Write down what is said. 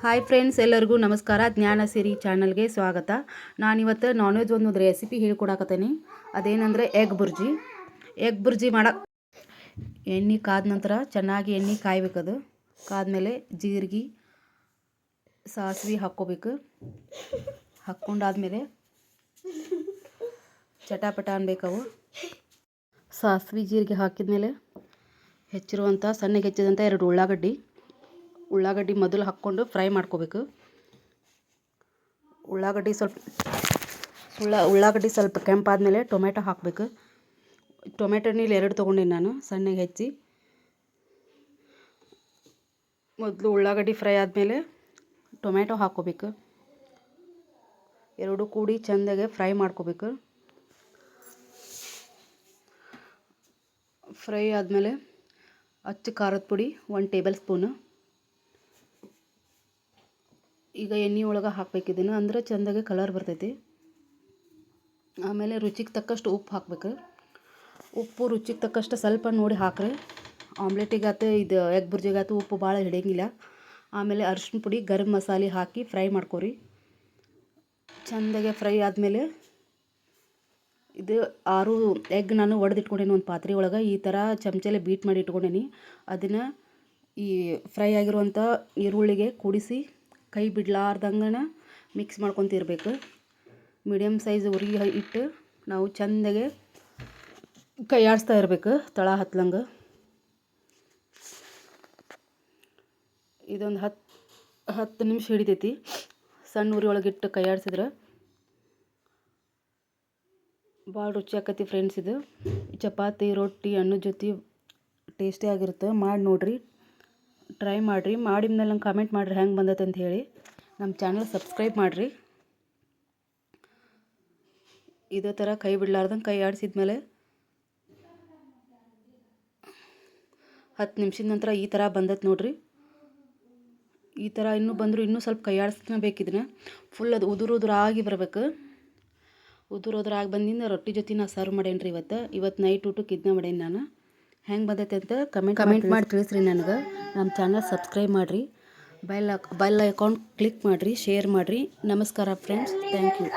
Hi friends ಎಲ್ಲರಿಗೂ ನಮಸ್ಕಾರ. ಜ್ಞಾನ ಸಿರಿ ಚಾನಲ್ಗೆ ಸ್ವಾಗತ. ನಾನಿವತ್ತು ನಾನ್ ವೆಜ್ ಒಂದು ರೆಸಿಪಿ ಹೇಳ್ಕೊಡಕತ್ತೀನಿ. ಅದೇನಂದರೆ ಎಗ್ ಬುರ್ಜಿ. ಎಗ್ ಬುರ್ಜಿ ಮಾಡಕ್ಕೆ ಎಣ್ಣೆ ಕಾದ ನಂತರ ಚೆನ್ನಾಗಿ ಎಣ್ಣೆ ಕಾಯ್ಬೇಕದು ಕಾದ್ಮೇಲೆ ಜೀರಿಗೆ, ಸಾಸಿವೆ ಹಾಕ್ಕೋಬೇಕು. ಹಾಕ್ಕೊಂಡಾದ್ಮೇಲೆ ಚಟಾಪಟ ಅನ್ಬೇಕವು. ಸಾಸಿವೆ ಜೀರಿಗೆ ಹಾಕಿದ ಮೇಲೆ ಹೆಚ್ಚಿರುವಂಥ ಸಣ್ಣಗೆ ಹೆಚ್ಚಿದಂಥ ಎರಡು ಉಳ್ಳಾಗಡ್ಡಿ. ಉಳ್ಳಾಗಡ್ಡಿ ಮೊದಲು ಹಾಕ್ಕೊಂಡು ಫ್ರೈ ಮಾಡ್ಕೋಬೇಕು. ಉಳ್ಳಾಗಡ್ಡಿ ಸ್ವಲ್ಪ ಉಳ್ಳ, ಉಳ್ಳಾಗಡ್ಡಿ ಸ್ವಲ್ಪ ಕೆಂಪಾದ್ಮೇಲೆ ಟೊಮೆಟೊ ಹಾಕಬೇಕು. ಟೊಮೆಟೊ ನೀರು ಎರಡು ತೊಗೊಂಡಿನಿ ನಾನು, ಸಣ್ಣಗೆ ಹೆಚ್ಚಿ. ಮೊದಲು ಉಳ್ಳಾಗಡ್ಡಿ ಫ್ರೈ ಆದಮೇಲೆ ಟೊಮೆಟೊ ಹಾಕ್ಕೋಬೇಕು. ಎರಡು ಕೂಡಿ ಚೆಂದಾಗೆ ಫ್ರೈ ಮಾಡ್ಕೋಬೇಕು. ಫ್ರೈ ಆದಮೇಲೆ ಅಚ್ಚ ಖಾರದ ಪುಡಿ ಒನ್ ಟೇಬಲ್ ಸ್ಪೂನು. ಈಗ ಎಣ್ಣೆ ಒಳಗೆ ಹಾಕ್ಬೇಕು ಇದನ್ನು. ಅಂದ್ರೆ ಚೆಂದಾಗೆ ಕಲರ್ ಬರ್ತೈತಿ. ಆಮೇಲೆ ರುಚಿಗೆ ತಕ್ಕಷ್ಟು ಉಪ್ಪು ಹಾಕ್ಬೇಕು. ಉಪ್ಪು ರುಚಿಗೆ ತಕ್ಕಷ್ಟು ಸ್ವಲ್ಪ ನೋಡಿ ಹಾಕ್ರಿ. ಆಮ್ಲೆಟಿಗಾತು ಇದು ಎಗ್ ಬುರ್ಜಿಗಾತು ಉಪ್ಪು ಭಾಳ ಹಿಡಿಯಂಗಿಲ್ಲ. ಆಮೇಲೆ ಅರಿಶಿನ ಪುಡಿ, ಗರಂ ಮಸಾಲೆ ಹಾಕಿ ಫ್ರೈ ಮಾಡ್ಕೊರಿ. ಚೆಂದಾಗೆ ಫ್ರೈ ಆದಮೇಲೆ ಇದು ಆರು ಎಗ್ ನಾನು ಒಡೆದಿಟ್ಕೊಂಡೇನಿ ಒಂದು ಪಾತ್ರೆ ಒಳಗೆ. ಈ ಥರ ಚಮಚಲೆ ಬೀಟ್ ಮಾಡಿ ಇಟ್ಕೊಂಡೇನಿ. ಅದನ್ನು ಈ ಫ್ರೈ ಆಗಿರುವಂಥ ಈರುಳ್ಳಿಗೆ ಕೂಡಿಸಿ ಕೈ ಬಿಡ್ಲಾರ್ದಂಗನ ಮಿಕ್ಸ್ ಮಾಡ್ಕೊತಿರ್ಬೇಕು. ಮೀಡಿಯಮ್ ಸೈಜ್ ಉರಿ ಇಟ್ಟು ನಾವು ಚಂದಗೆ ಕೈ ಆಡಿಸ್ತಾ ಇರಬೇಕು ತಳ ಹತ್ಲಂಗೆ. ಇದೊಂದು ಹತ್ತು ಹತ್ತು ನಿಮಿಷ ಹಿಡಿತೈತಿ. ಸಣ್ಣ ಉರಿ ಒಳಗಿಟ್ಟು ಕೈ ಆಡಿಸಿದ್ರೆ ಭಾಳ ರುಚಿ ಆಕತಿ ಫ್ರೆಂಡ್ಸ್ ಇದು. ಚಪಾತಿ, ರೊಟ್ಟಿ, ಹಣ್ಣು ಜೊತೆ ಟೇಸ್ಟಿ ಆಗಿರುತ್ತೆ. ಮಾಡಿ ನೋಡಿರಿ. ಟ್ರೈ ಮಾಡಿರಿ. ಮಾಡಿದ್ಮೇಲೆ ನಂಗೆ ಕಮೆಂಟ್ ಮಾಡಿರಿ, ಹೆಂಗೆ ಬಂದೈತೆ ಅಂತ ಹೇಳಿ. ನಮ್ಮ ಚಾನಲ್ ಸಬ್ಸ್ಕ್ರೈಬ್ ಮಾಡಿರಿ. ಇದೇ ಥರ ಕೈ ಬಿಡ್ಲಾರ್ದಂಗೆ ಕೈ ಆಡಿಸಿದ್ಮೇಲೆ ಹತ್ತು ನಿಮಿಷದ ನಂತರ ಈ ಥರ ಬಂದೈತೆ ನೋಡಿರಿ. ಈ ಥರ ಇನ್ನೂ ಬಂದರೂ ಇನ್ನೂ ಸ್ವಲ್ಪ ಕೈ ಇದನ್ನ ಫುಲ್ ಅದು ಉದುರು ಉದುರಾಗಿ ಬರಬೇಕು. ಉದುರು ಉದುರಾಗಿ ಬಂದಿಂದ ರೊಟ್ಟಿ ಜೊತೆ ನಾ ಸರ್ವ್ ಮಾಡೇನಿ ರೀ ಇವತ್ತು. ಇವತ್ತು ನೈಟ್ ಊಟಕ್ಕೆ ಇದನ್ನ ಮಾಡೇನಿ ನಾನು. ಹೆಂಗೆ ಬಂದೈತೆ ಅಂತ ಕಮೆಂಟ್ ಕಮೆಂಟ್ ಮಾಡಿ ತಿಳಿಸ್ರಿ. ನನಗೆ. ನಮ್ಮ ಚಾನಲ್ ಸಬ್ಸ್ಕ್ರೈಬ್ ಮಾಡಿರಿ. ಬೆಲ್ ಬೆಲ್ ಅಕೌಂಟ್ ಕ್ಲಿಕ್ ಮಾಡಿರಿ ಶೇರ್ ಮಾಡಿರಿ. ನಮಸ್ಕಾರ ಫ್ರೆಂಡ್ಸ್. Thank you.